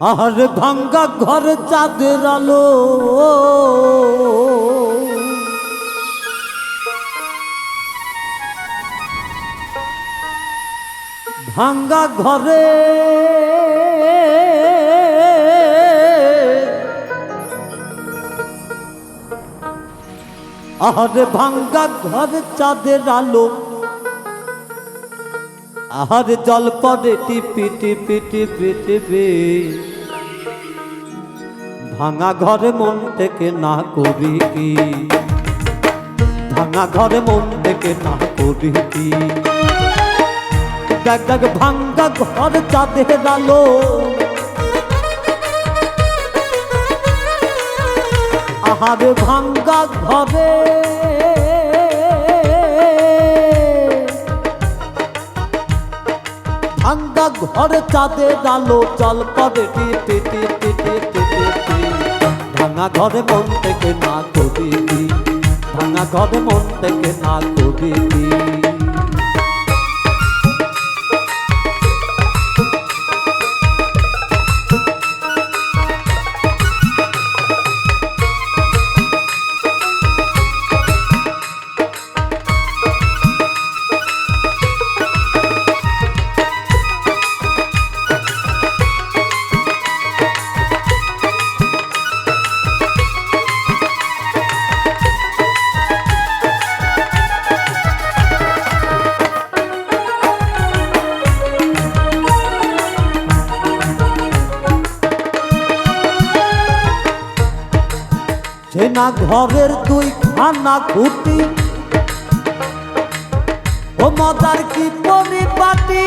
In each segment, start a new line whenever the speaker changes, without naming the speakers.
আর ভাঙ্গা ঘর চাঁদের আলো। ভাঙ্গা ঘরে আর ভাঙ্গা ঘর চাঁদের আলো। আর জল পড়ে টিপি টিপি টিপি টিপি। ভাঙা ঘরে মন থেকে না করি কি? ভাঙা ঘরে মন থেকে না করি কি? দেখ ভাঙ্গা ঘর চাঁদের আলো। আহারে ভাঙ্গা ঘরে চাঁদের আলো জল পদে ভাঙা ঘরে মন থেকে না কবি ভাঙা ঘরে মন থেকে না করি সেনা ঘরের দুই খানা খুঁটি ও মদার কি পরিপাটি?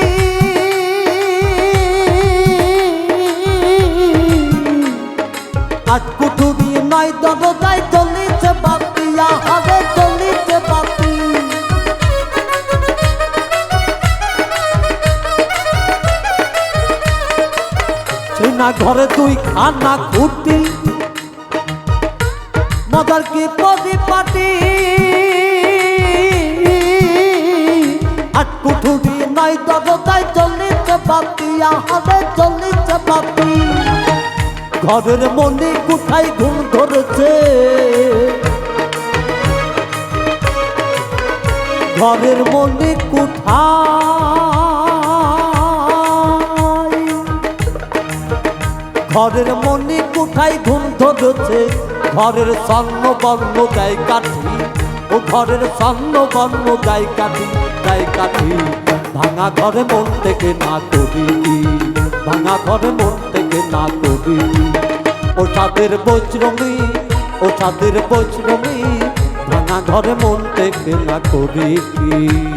কাঠকুঠুরি নয়, দরজায় চলিছে বাতি, আহারে চলিছে সেনা ঘরে দুই খানা খুঁটি মদার কি পরিপাটি আট কুঠুরি নাই দরজায় চলিতে বাতি, আহারে চলিতে বাতি। ঘরের মনে কুঠাই ঘুম ধরেছে? ঘরের মনে কুঠাই ঘরের মনে কোঠায় ঘুম ধরেছে? ঘরের স্বর্ণ বর্ণ গায়ে কাঠি। ও ঘরের স্বর্ণ বর্ণ গায়ে কাঠি গায়ে কাঠি। ভাঙা ঘরে মন থেকে না করি। ভাঙা ঘরে মন থেকে না করি। ও তাদের বজ্রমি ও তাদের বজ্রমি ভাঙা ঘরে মন থেকে না করি। কি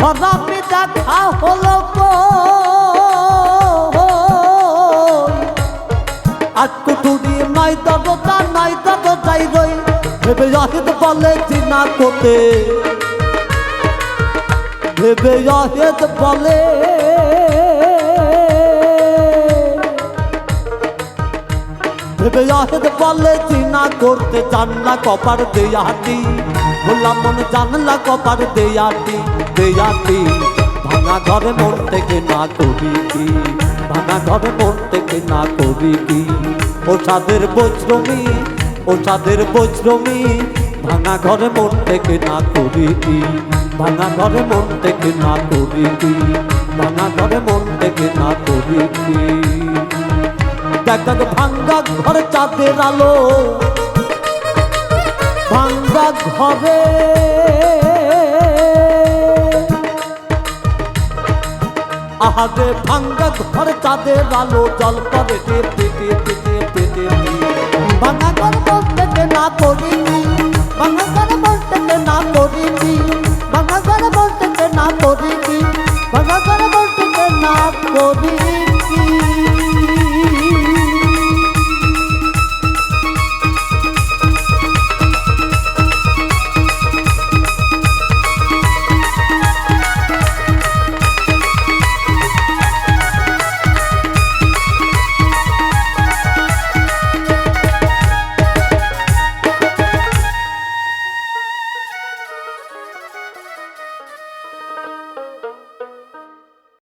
ঘরামে দেখা হলো আজ কুটুরি নাই দরজা নাই দরজাই রই। ভেবে জাহিদ বলে চিনা কোতে ভেবে জাহিদ বলে। ভেবে জাহিদ বলে চিনা করতে জানলা কপার দেয়াটি ভোলা মন জানলা কপার দেয়াটি ভাঙা ঘরে মন থেকে না করি কি? ভাঙা ঘরে মন থেকে না করি কি? ও সাদের বজ্রমি, ও সাদের বজ্রমি, ভাঙা ঘরে মন থেকে না করি কি? ভাঙা ঘরে মন থেকে না করি কি? ভাঙা ঘরে মন থেকে না করি কি? দেখ ভাঙ্গা ঘরে চাঁদের আলো ভাঙ্গা ঘরে আহাজে ভাঙ্গা ঘর চাঁদের আলো জল করে পেতে পেতে পেতে ভাঙা ঘর বসতে না করিনি ভাঙা ঘর বসতে না করিনি ভাঙা ঘর বসতে না করিনি ভাঙা ঘর বসতে না করিনি